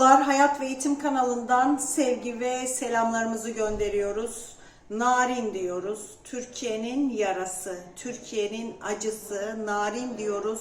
Merhabalar, Hayat ve Eğitim kanalından sevgi ve selamlarımızı gönderiyoruz. Narin diyoruz. Türkiye'nin yarası, Türkiye'nin acısı, narin diyoruz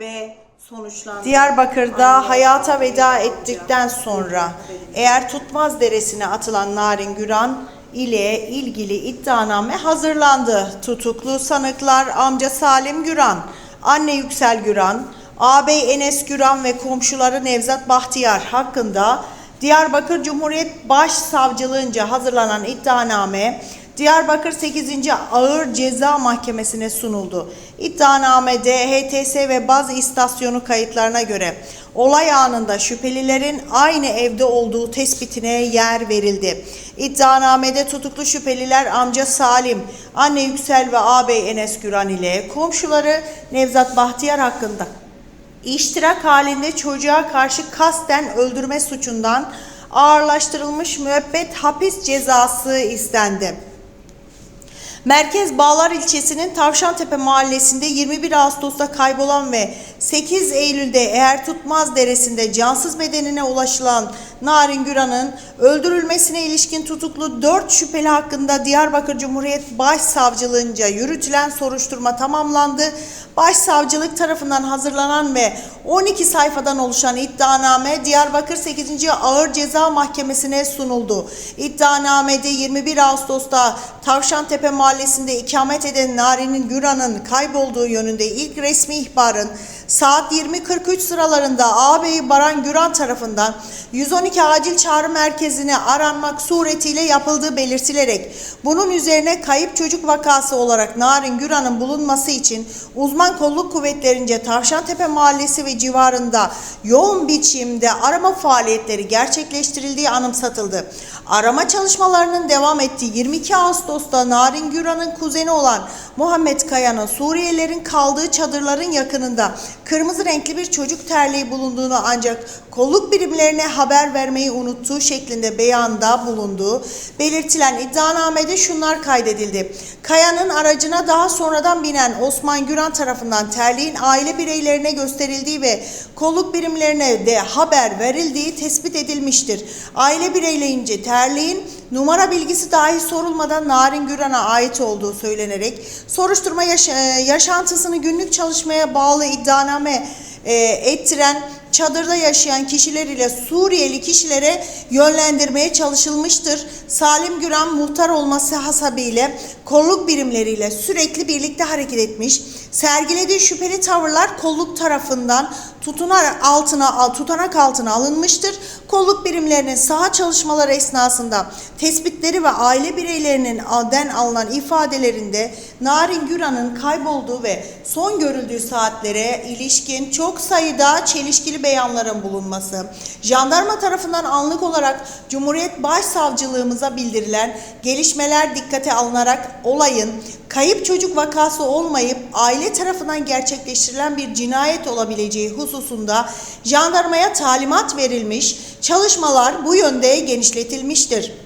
ve sonuçlandı. Diyarbakır'da hayata veda ettikten sonra eğer tutmaz deresine atılan Narin Güran ile ilgili iddianame hazırlandı. Tutuklu sanıklar amca Salim Güran, anne Yüksel Güran, ağabey Enes Güran ve komşuları Nevzat Bahtiyar hakkında Diyarbakır Cumhuriyet Başsavcılığınca hazırlanan iddianame Diyarbakır 8. Ağır Ceza Mahkemesi'ne sunuldu. İddianamede HTS ve baz istasyonu kayıtlarına göre olay anında şüphelilerin aynı evde olduğu tespitine yer verildi. İddianamede tutuklu şüpheliler amca Salim, anne Yüksel ve ağabey Enes Güran ile komşuları Nevzat Bahtiyar hakkında İştirak halinde çocuğa karşı kasten öldürme suçundan ağırlaştırılmış müebbet hapis cezası istendi. Merkez Bağlar ilçesinin Tavşantepe mahallesinde 21 Ağustos'ta kaybolan ve 8 Eylül'de eğer tutmaz deresinde cansız bedenine ulaşılan Narin Güran'ın öldürülmesine ilişkin tutuklu 4 şüpheli hakkında Diyarbakır Cumhuriyet Başsavcılığınca yürütülen soruşturma tamamlandı. Başsavcılık tarafından hazırlanan ve 12 sayfadan oluşan iddianame Diyarbakır 8. Ağır Ceza Mahkemesi'ne sunuldu. İddianamede 21 Ağustos'ta Tavşantepe Mahallesi'nde ikamet eden Narin'in Güran'ın kaybolduğu yönünde ilk resmi ihbarın saat 20.43 sıralarında ağabeyi Baran Güran tarafından 112 acil çağrı merkezine aranmak suretiyle yapıldığı belirtilerek bunun üzerine kayıp çocuk vakası olarak Narin Güran'ın bulunması için uzman kolluk kuvvetlerince Tavşantepe Mahallesi ve civarında yoğun biçimde arama faaliyetleri gerçekleştirildiği anımsatıldı. Arama çalışmalarının devam ettiği 22 Ağustos'ta Narin Güran'ın kuzeni olan Muhammed Kaya'nın Suriyelilerin kaldığı çadırların yakınında kırmızı renkli bir çocuk terliği bulunduğunu ancak kolluk birimlerine haber vermeyi unuttuğu şeklinde beyanda bulunduğu belirtilen iddianamede şunlar kaydedildi. Kaya'nın aracına daha sonradan binen Osman Güran tarafından terliğin aile bireylerine gösterildiği ve kolluk birimlerine de haber verildiği tespit edilmiştir. Aile bireylerince terliğin numara bilgisi dahi sorulmadan Narin Güran'a ait olduğu söylenerek soruşturma yaş- e, yaşantısını günlük çalışmaya bağlı iddianame e, ettiren çadırda yaşayan kişiler ile Suriyeli kişilere yönlendirmeye çalışılmıştır. Salim Güran muhtar olması hasabiyle kolluk birimleriyle sürekli birlikte hareket etmiş. Sergilediği şüpheli tavırlar kolluk tarafından tutunak altına tutanak altına alınmıştır. Kolluk birimlerinin saha çalışmaları esnasında tespitleri ve aile bireylerinin den alınan ifadelerinde Narin Güran'ın kaybolduğu ve son görüldüğü saatlere ilişkin çok sayıda çelişkili beyanların bulunması, jandarma tarafından anlık olarak Cumhuriyet Başsavcılığımıza bildirilen gelişmeler dikkate alınarak olayın kayıp çocuk vakası olmayıp aile tarafından gerçekleştirilen bir cinayet olabileceği hususunda jandarmaya talimat verilmiş, çalışmalar bu yönde genişletilmiştir.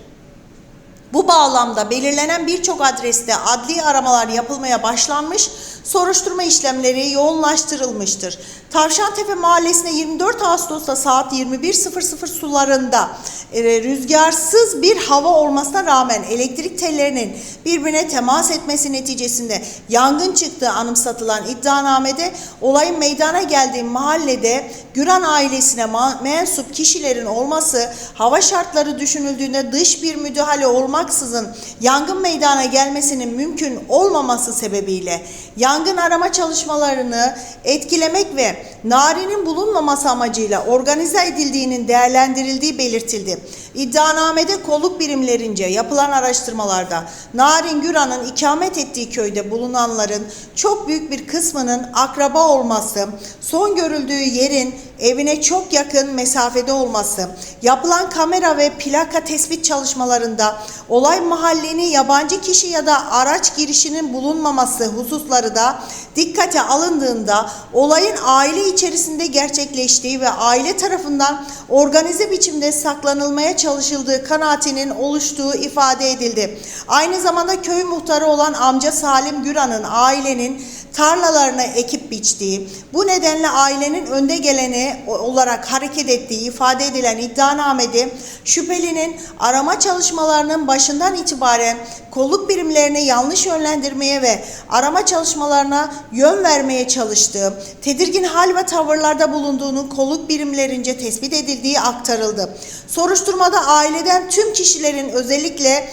Bu bağlamda belirlenen birçok adreste adli aramalar yapılmaya başlanmış, soruşturma işlemleri yoğunlaştırılmıştır. Tavşantepe Mahallesi'ne 24 Ağustos'ta saat 21.00 sularında e, rüzgarsız bir hava olmasına rağmen elektrik tellerinin birbirine temas etmesi neticesinde yangın çıktığı anımsatılan iddianamede olayın meydana geldiği mahallede Güran ailesine mensup kişilerin olması hava şartları düşünüldüğünde dış bir müdahale olmaksızın yangın meydana gelmesinin mümkün olmaması sebebiyle yangın arama çalışmalarını etkilemek ve Nari'nin bulunmaması amacıyla organize edildiğinin değerlendirildiği belirtildi. İddianamede kolluk birimlerince yapılan araştırmalarda Narin Güran'ın ikamet ettiği köyde bulunanların çok büyük bir kısmının akraba olması, son görüldüğü yerin evine çok yakın mesafede olması, yapılan kamera ve plaka tespit çalışmalarında olay mahallenin yabancı kişi ya da araç girişinin bulunmaması hususları da dikkate alındığında olayın aile içerisinde gerçekleştiği ve aile tarafından organize biçimde saklanılmaya çalışıldığı kanaatinin oluştuğu ifade edildi. Aynı zamanda köy muhtarı olan amca Salim Güran'ın ailenin tarlalarını ekip biçtiği, bu nedenle ailenin önde geleni olarak hareket ettiği ifade edilen iddianamede şüphelinin arama çalışmalarının başından itibaren kolluk birimlerini yanlış yönlendirmeye ve arama çalışmalarına yön vermeye çalıştığı, tedirgin hal ve tavırlarda bulunduğunun kolluk birimlerince tespit edildiği aktarıldı. Soruşturmada aileden tüm kişilerin özellikle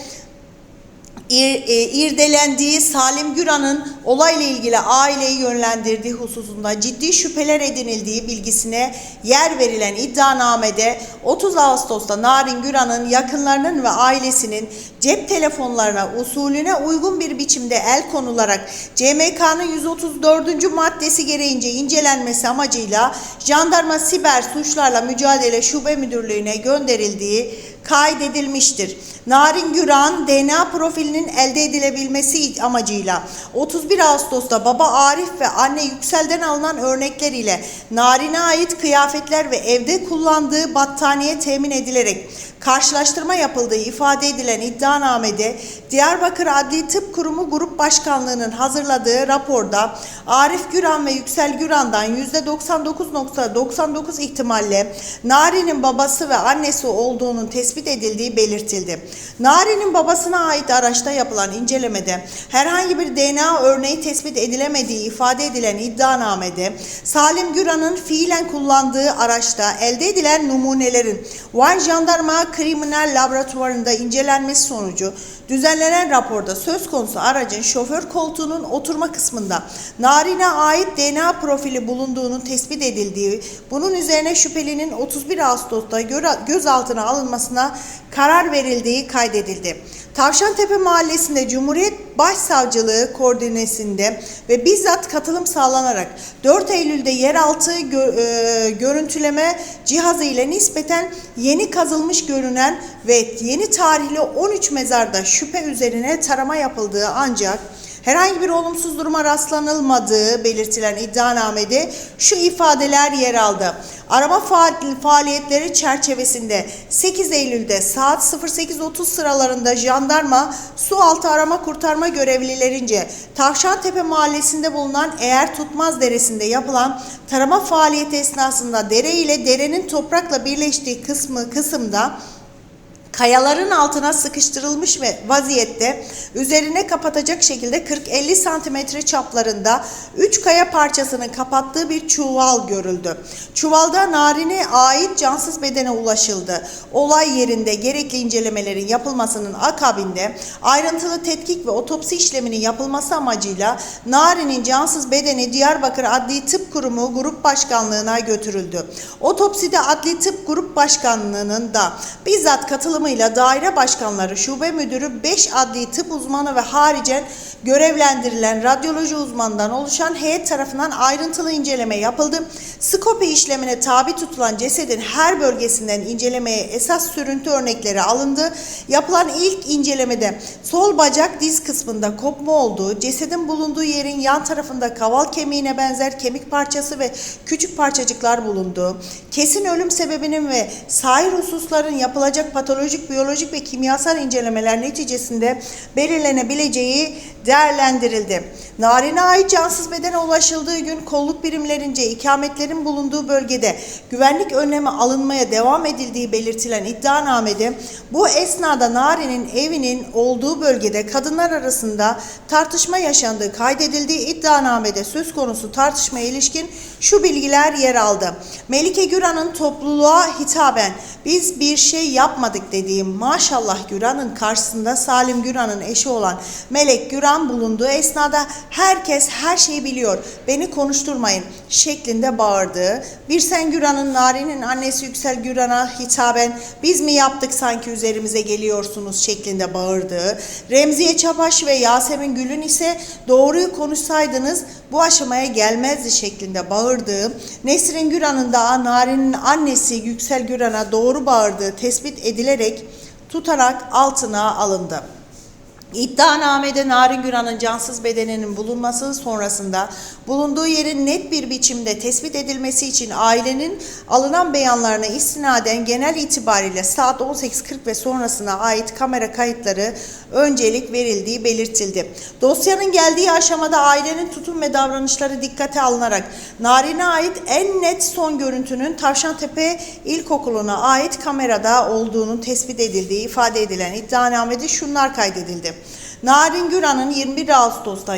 ir- e, irdelendiği Salim Güran'ın olayla ilgili aileyi yönlendirdiği hususunda ciddi şüpheler edinildiği bilgisine yer verilen iddianamede 30 Ağustos'ta Narin Güran'ın yakınlarının ve ailesinin cep telefonlarına usulüne uygun bir biçimde el konularak CMK'nın 134. maddesi gereğince incelenmesi amacıyla Jandarma Siber Suçlarla Mücadele Şube Müdürlüğü'ne gönderildiği kaydedilmiştir. Narin Güran DNA profilinin elde edilebilmesi amacıyla 31 Ağustos'ta baba Arif ve anne Yüksel'den alınan örnekler ile Narin'e ait kıyafetler ve evde kullandığı battaniye temin edilerek karşılaştırma yapıldığı ifade edilen iddianamede Diyarbakır Adli Tıp Kurumu Grup Başkanlığı'nın hazırladığı raporda Arif Güran ve Yüksel Güran'dan %99.99 ihtimalle Nari'nin babası ve annesi olduğunun tespit edildiği belirtildi. Nari'nin babasına ait araçta yapılan incelemede herhangi bir DNA örneği tespit edilemediği ifade edilen iddianamede Salim Güran'ın fiilen kullandığı araçta elde edilen numunelerin Van Jandarma Kriminal Laboratuvarı'nda incelenmesi sonucu düzenlenen raporda söz konusu aracın şoför koltuğunun oturma kısmında Narin'e ait DNA profili bulunduğunun tespit edildiği, bunun üzerine şüphelinin 31 Ağustos'ta gözaltına alınmasına karar verildiği kaydedildi. Tavşantepe Mahallesi'nde Cumhuriyet Başsavcılığı koordinesinde ve bizzat katılım sağlanarak 4 Eylül'de yeraltı gö- e, görüntüleme cihazı ile nispeten yeni kazılmış görünen ve yeni tarihli 13 mezarda şüphe üzerine tarama yapıldığı ancak Herhangi bir olumsuz duruma rastlanılmadığı belirtilen iddianamede şu ifadeler yer aldı. Arama faal- faaliyetleri çerçevesinde 8 Eylül'de saat 08.30 sıralarında jandarma su altı arama kurtarma görevlilerince Tavşantepe mahallesinde bulunan Eğer Tutmaz Deresi'nde yapılan tarama faaliyeti esnasında dere ile derenin toprakla birleştiği kısmı kısımda kayaların altına sıkıştırılmış ve vaziyette üzerine kapatacak şekilde 40-50 santimetre çaplarında 3 kaya parçasını kapattığı bir çuval görüldü. Çuvalda narine ait cansız bedene ulaşıldı. Olay yerinde gerekli incelemelerin yapılmasının akabinde ayrıntılı tetkik ve otopsi işleminin yapılması amacıyla Nari'nin cansız bedeni Diyarbakır Adli Tıp Kurumu Grup Başkanlığı'na götürüldü. Otopside Adli Tıp Grup Başkanlığı'nın da bizzat katılımıyla daire başkanları, şube müdürü, 5 adli tıp uzmanı ve haricen görevlendirilen radyoloji uzmanından oluşan heyet tarafından ayrıntılı inceleme yapıldı. Skopi işlemine tabi tutulan cesedin her bölgesinden incelemeye esas sürüntü örnekleri alındı. Yapılan ilk incelemede sol bacak diz kısmında kopma olduğu, cesedin bulunduğu yerin yan tarafında kaval kemiğine benzer kemik parçası ve küçük parçacıklar bulunduğu, kesin ölüm sebebinin ve sair hususların yapılacak patolojik, biyolojik ve kimyasal incelemeler neticesinde belirlenebileceği değerlendirildi. Narine ait cansız bedene ulaşıldığı gün kolluk birimlerince ikametlerin bulunduğu bölgede güvenlik önlemi alınmaya devam edildiği belirtilen iddianamede bu esnada Nari'nin evinin olduğu bölgede kadınlar arasında tartışma yaşandığı kaydedildiği iddianamede söz konusu tartışmaya ilişkin şu bilgiler yer aldı. Melike Güran'ın topluluğa hitaben biz bir şey yapmadık dediği maşallah Güran'ın karşısında Salim Güran'ın eşi olan Melek Güran bulunduğu esnada herkes her şeyi biliyor. Beni konuşturmayın şeklinde bağırdığı Birsen Güran'ın Nari'nin annesi Yüksel Güran'a hitaben biz mi yaptık sanki üzerimize geliyorsunuz şeklinde bağırdığı Remziye Çapaş ve Yasemin Gül'ün ise doğruyu konuşsaydınız bu aşamaya gelmezdi şeklinde bağırdığı, Nesrin Güran'ın da Nari'nin annesi Yüksel Güran'a doğru bağırdığı tespit edilerek tutarak altına alındı. İddianamede Narin Güran'ın cansız bedeninin bulunması sonrasında bulunduğu yerin net bir biçimde tespit edilmesi için ailenin alınan beyanlarına istinaden genel itibariyle saat 18.40 ve sonrasına ait kamera kayıtları öncelik verildiği belirtildi. Dosyanın geldiği aşamada ailenin tutum ve davranışları dikkate alınarak Narin'e ait en net son görüntünün Tavşantepe İlkokulu'na ait kamerada olduğunun tespit edildiği ifade edilen iddianamede şunlar kaydedildi. Narin Güran'ın 21 Ağustos'ta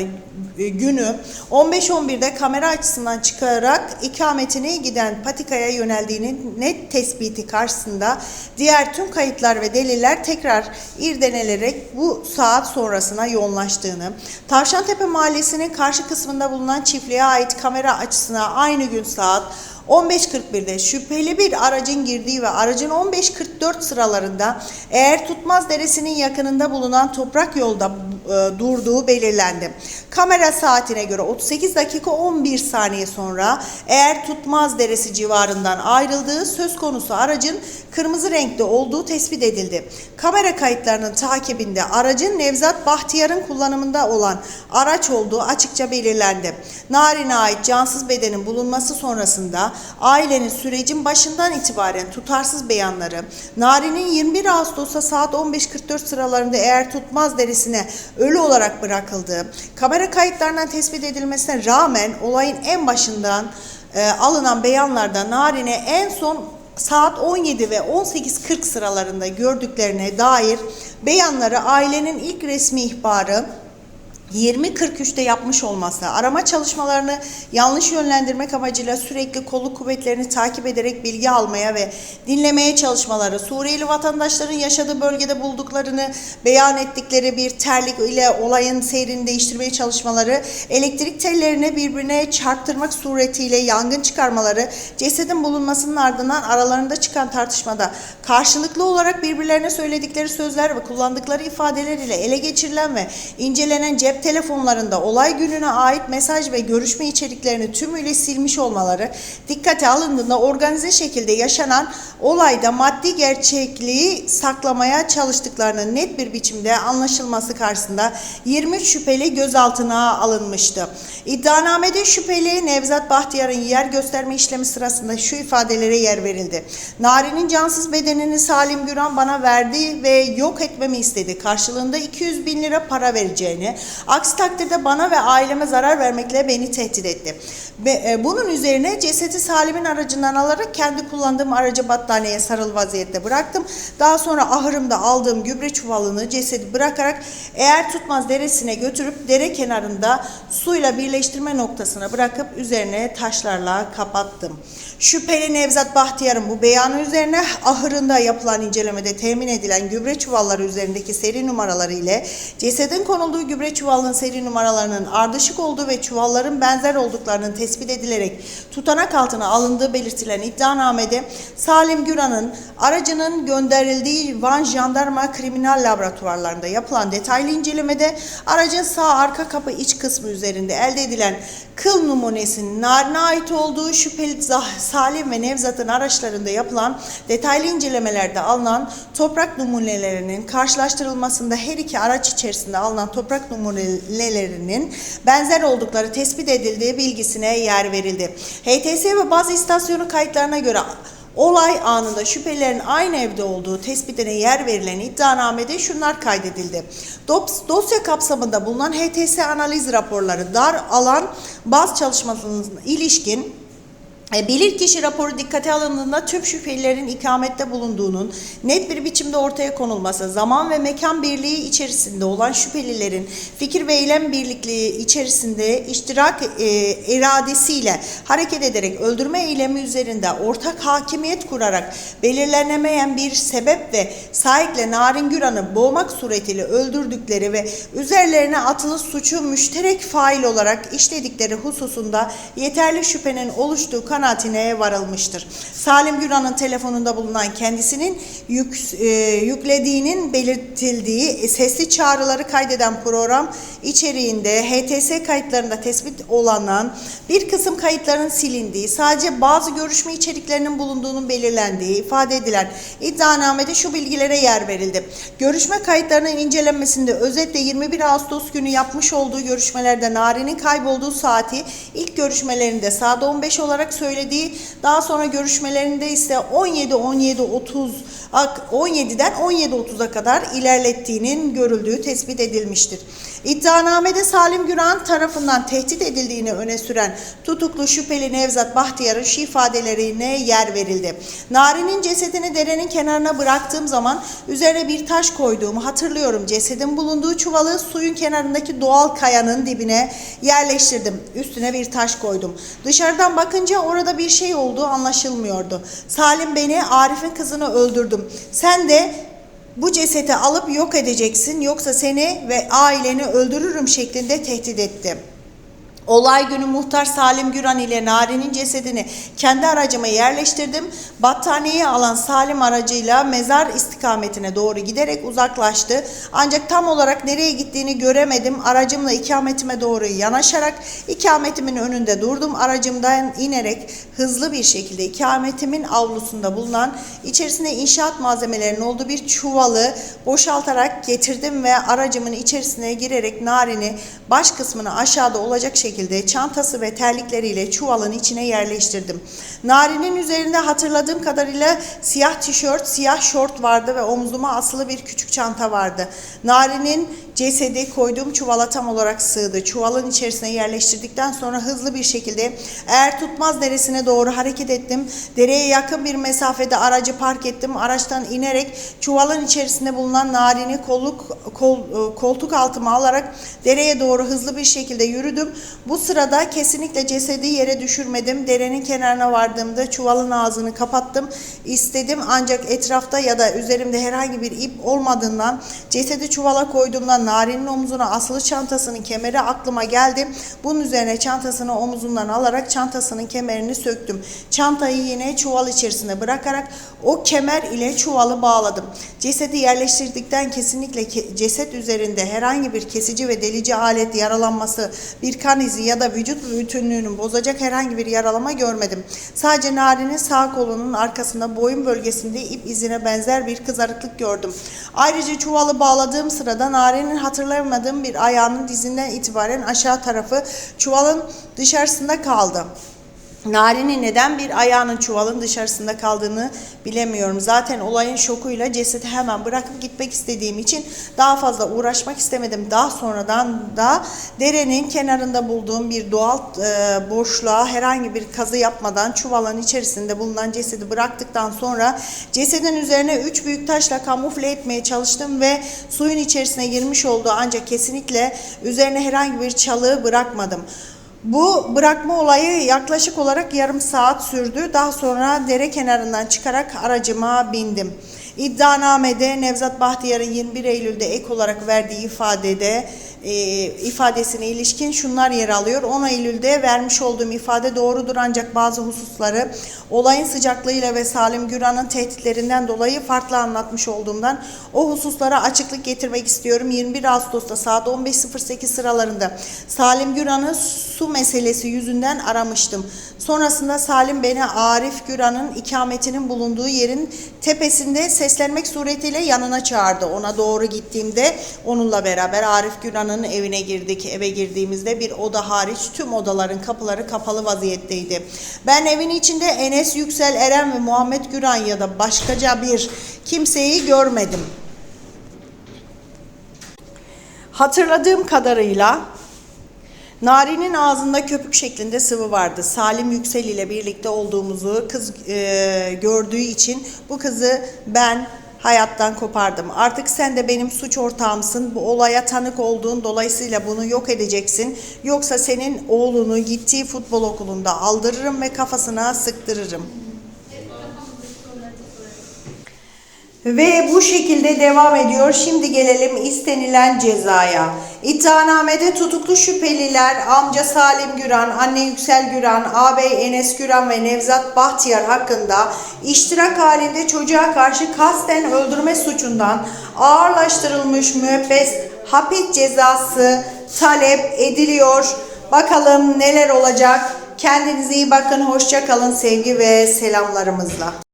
günü 15-11'de kamera açısından çıkarak ikametine giden patikaya yöneldiğinin net tespiti karşısında diğer tüm kayıtlar ve deliller tekrar irdelenerek bu saat sonrasına yoğunlaştığını, Tavşantepe Mahallesi'nin karşı kısmında bulunan çiftliğe ait kamera açısına aynı gün saat 15.41'de şüpheli bir aracın girdiği ve aracın 15.44 sıralarında eğer Tutmaz Deresi'nin yakınında bulunan toprak yolda e, durduğu belirlendi. Kamera saatine göre 38 dakika 11 saniye sonra eğer Tutmaz Deresi civarından ayrıldığı söz konusu aracın kırmızı renkte olduğu tespit edildi. Kamera kayıtlarının takibinde aracın Nevzat Bahtiyar'ın kullanımında olan araç olduğu açıkça belirlendi. Narin'e ait cansız bedenin bulunması sonrasında ailenin sürecin başından itibaren tutarsız beyanları, Narin'in 21 Ağustos'ta saat 15.44 sıralarında eğer tutmaz derisine ölü olarak bırakıldığı, kamera kayıtlarından tespit edilmesine rağmen olayın en başından e, alınan beyanlarda Narin'e en son saat 17 ve 18.40 sıralarında gördüklerine dair beyanları ailenin ilk resmi ihbarı 20.43'te yapmış olması, arama çalışmalarını yanlış yönlendirmek amacıyla sürekli kolluk kuvvetlerini takip ederek bilgi almaya ve dinlemeye çalışmaları, Suriyeli vatandaşların yaşadığı bölgede bulduklarını beyan ettikleri bir terlik ile olayın seyrini değiştirmeye çalışmaları, elektrik tellerini birbirine çarptırmak suretiyle yangın çıkarmaları, cesedin bulunmasının ardından aralarında çıkan tartışmada karşılıklı olarak birbirlerine söyledikleri sözler ve kullandıkları ifadeler ile ele geçirilen ve incelenen cep telefonlarında olay gününe ait mesaj ve görüşme içeriklerini tümüyle silmiş olmaları dikkate alındığında organize şekilde yaşanan olayda maddi gerçekliği saklamaya çalıştıklarının net bir biçimde anlaşılması karşısında 23 şüpheli gözaltına alınmıştı. İddianamede şüpheli Nevzat Bahtiyar'ın yer gösterme işlemi sırasında şu ifadelere yer verildi. Narin'in cansız bedenini Salim Güran bana verdi ve yok etmemi istedi. Karşılığında 200 bin lira para vereceğini, aksi takdirde bana ve aileme zarar vermekle beni tehdit etti. E, bunun üzerine cesedi Salim'in aracından alarak kendi kullandığım araca battaniyeye sarılı vaziyette bıraktım. Daha sonra ahırımda aldığım gübre çuvalını cesedi bırakarak eğer tutmaz deresine götürüp dere kenarında suyla birleştirme noktasına bırakıp üzerine taşlarla kapattım. Şüpheli Nevzat Bahtiyar'ın bu beyanı üzerine ahırında yapılan incelemede temin edilen gübre çuvalları üzerindeki seri numaraları ile cesedin konulduğu gübre çuvalının seri numaralarının ardışık olduğu ve çuvalların benzer olduklarının tespit edilerek tutanak altına alındığı belirtilen iddianamede Salim Güran'ın aracının gönderildiği Van Jandarma Kriminal Laboratuvarlarında yapılan detaylı incelemede aracın sağ arka kapı iç kısmı üzerinde elde edilen kıl numunesinin narine ait olduğu şüpheli Salim ve Nevzat'ın araçlarında yapılan detaylı incelemelerde alınan toprak numunelerinin karşılaştırılmasında her iki araç içerisinde alınan toprak numunelerinin benzer oldukları tespit edildiği bilgisine yer verildi. HTS ve bazı istasyonu kayıtlarına göre Olay anında şüphelilerin aynı evde olduğu tespitine yer verilen iddianamede şunlar kaydedildi. Dosya kapsamında bulunan HTS analiz raporları dar alan baz çalışmasına ilişkin Bilirkişi raporu dikkate alındığında tüm şüphelilerin ikamette bulunduğunun net bir biçimde ortaya konulması, zaman ve mekan birliği içerisinde olan şüphelilerin fikir ve eylem birlikliği içerisinde iştirak e, iradesiyle hareket ederek öldürme eylemi üzerinde ortak hakimiyet kurarak belirlenemeyen bir sebep ve saikle Narin Güran'ı boğmak suretiyle öldürdükleri ve üzerlerine atılı suçu müşterek fail olarak işledikleri hususunda yeterli şüphenin oluştuğu kanaatinde kanaatine varılmıştır. Salim Güran'ın telefonunda bulunan kendisinin yük, e, yüklediğinin belirtildiği sesli çağrıları kaydeden program içeriğinde HTS kayıtlarında tespit olanan bir kısım kayıtların silindiği, sadece bazı görüşme içeriklerinin bulunduğunun belirlendiği ifade edilen iddianamede şu bilgilere yer verildi. Görüşme kayıtlarının incelenmesinde özetle 21 Ağustos günü yapmış olduğu görüşmelerde Nari'nin kaybolduğu saati ilk görüşmelerinde saat 15 olarak söylediği, daha sonra görüşmelerinde ise 17 17 30 17'den 17.30'a kadar ilerlettiğinin görüldüğü tespit edilmiştir. İddianamede Salim Güran tarafından tehdit edildiğini öne süren tutuklu şüpheli Nevzat Bahtiyar'ın şu ifadelerine yer verildi. Nari'nin cesedini derenin kenarına bıraktığım zaman üzerine bir taş koyduğumu hatırlıyorum. Cesedin bulunduğu çuvalı suyun kenarındaki doğal kayanın dibine yerleştirdim. Üstüne bir taş koydum. Dışarıdan bakınca orada bir şey olduğu anlaşılmıyordu. Salim beni Arif'in kızını öldürdüm. Sen de bu cesedi alıp yok edeceksin yoksa seni ve aileni öldürürüm şeklinde tehdit etti. Olay günü muhtar Salim Güran ile Nari'nin cesedini kendi aracıma yerleştirdim. Battaniyeyi alan Salim aracıyla mezar istikametine doğru giderek uzaklaştı. Ancak tam olarak nereye gittiğini göremedim. Aracımla ikametime doğru yanaşarak ikametimin önünde durdum. Aracımdan inerek hızlı bir şekilde ikametimin avlusunda bulunan içerisinde inşaat malzemelerinin olduğu bir çuvalı boşaltarak getirdim ve aracımın içerisine girerek Narin'i baş kısmını aşağıda olacak şekilde çantası ve terlikleriyle çuvalın içine yerleştirdim. Nari'nin üzerinde hatırladığım kadarıyla siyah tişört, siyah şort vardı ve omzuma asılı bir küçük çanta vardı. Nari'nin cesedi koyduğum çuvala tam olarak sığdı. Çuvalın içerisine yerleştirdikten sonra hızlı bir şekilde eğer tutmaz deresine doğru hareket ettim. Dereye yakın bir mesafede aracı park ettim. Araçtan inerek çuvalın içerisinde bulunan Narin'i kolluk, kol, koltuk altıma alarak dereye doğru hızlı bir şekilde yürüdüm. Bu sırada kesinlikle cesedi yere düşürmedim. Derenin kenarına vardığımda çuvalın ağzını kapattım. İstedim ancak etrafta ya da üzerimde herhangi bir ip olmadığından cesedi çuvala koyduğumdan Nari'nin omzuna asılı çantasının kemeri aklıma geldi. Bunun üzerine çantasını omzundan alarak çantasının kemerini söktüm. Çantayı yine çuval içerisine bırakarak o kemer ile çuvalı bağladım. Cesedi yerleştirdikten kesinlikle ke- ceset üzerinde herhangi bir kesici ve delici alet yaralanması, bir kan izi ya da vücut bütünlüğünü bozacak herhangi bir yaralama görmedim. Sadece Nari'nin sağ kolunun arkasında boyun bölgesinde ip izine benzer bir kızarıklık gördüm. Ayrıca çuvalı bağladığım sırada Nari'nin hatırlayamadığım bir ayağının dizinden itibaren aşağı tarafı çuvalın dışarısında kaldı. Nari'nin neden bir ayağının çuvalın dışarısında kaldığını bilemiyorum. Zaten olayın şokuyla cesedi hemen bırakıp gitmek istediğim için daha fazla uğraşmak istemedim. Daha sonradan da derenin kenarında bulduğum bir doğal e, boşluğa herhangi bir kazı yapmadan çuvalın içerisinde bulunan cesedi bıraktıktan sonra cesedin üzerine üç büyük taşla kamufle etmeye çalıştım ve suyun içerisine girmiş olduğu ancak kesinlikle üzerine herhangi bir çalığı bırakmadım. Bu bırakma olayı yaklaşık olarak yarım saat sürdü. Daha sonra dere kenarından çıkarak aracıma bindim. İddianamede Nevzat Bahtiyar'ın 21 Eylül'de ek olarak verdiği ifadede e, ifadesine ilişkin şunlar yer alıyor. 10 Eylül'de vermiş olduğum ifade doğrudur ancak bazı hususları olayın sıcaklığıyla ve Salim Güran'ın tehditlerinden dolayı farklı anlatmış olduğumdan o hususlara açıklık getirmek istiyorum. 21 Ağustos'ta saat 15.08 sıralarında Salim Güran'ı su meselesi yüzünden aramıştım. Sonrasında Salim beni Arif Güran'ın ikametinin bulunduğu yerin tepesinde seslenmek suretiyle yanına çağırdı. Ona doğru gittiğimde onunla beraber Arif Güran'ın evine girdik. Eve girdiğimizde bir oda hariç tüm odaların kapıları kapalı vaziyetteydi. Ben evin içinde Enes Yüksel Eren ve Muhammed Güran ya da başkaca bir kimseyi görmedim. Hatırladığım kadarıyla Nari'nin ağzında köpük şeklinde sıvı vardı. Salim Yüksel ile birlikte olduğumuzu kız e, gördüğü için bu kızı ben hayattan kopardım. Artık sen de benim suç ortağımsın. Bu olaya tanık olduğun dolayısıyla bunu yok edeceksin. Yoksa senin oğlunu gittiği futbol okulunda aldırırım ve kafasına sıktırırım. Ve bu şekilde devam ediyor. Şimdi gelelim istenilen cezaya. İddianamede tutuklu şüpheliler amca Salim Güran, anne Yüksel Güran, ağabey Enes Güran ve Nevzat Bahtiyar hakkında iştirak halinde çocuğa karşı kasten öldürme suçundan ağırlaştırılmış müebbet hapis cezası talep ediliyor. Bakalım neler olacak. Kendinize iyi bakın. Hoşça kalın sevgi ve selamlarımızla.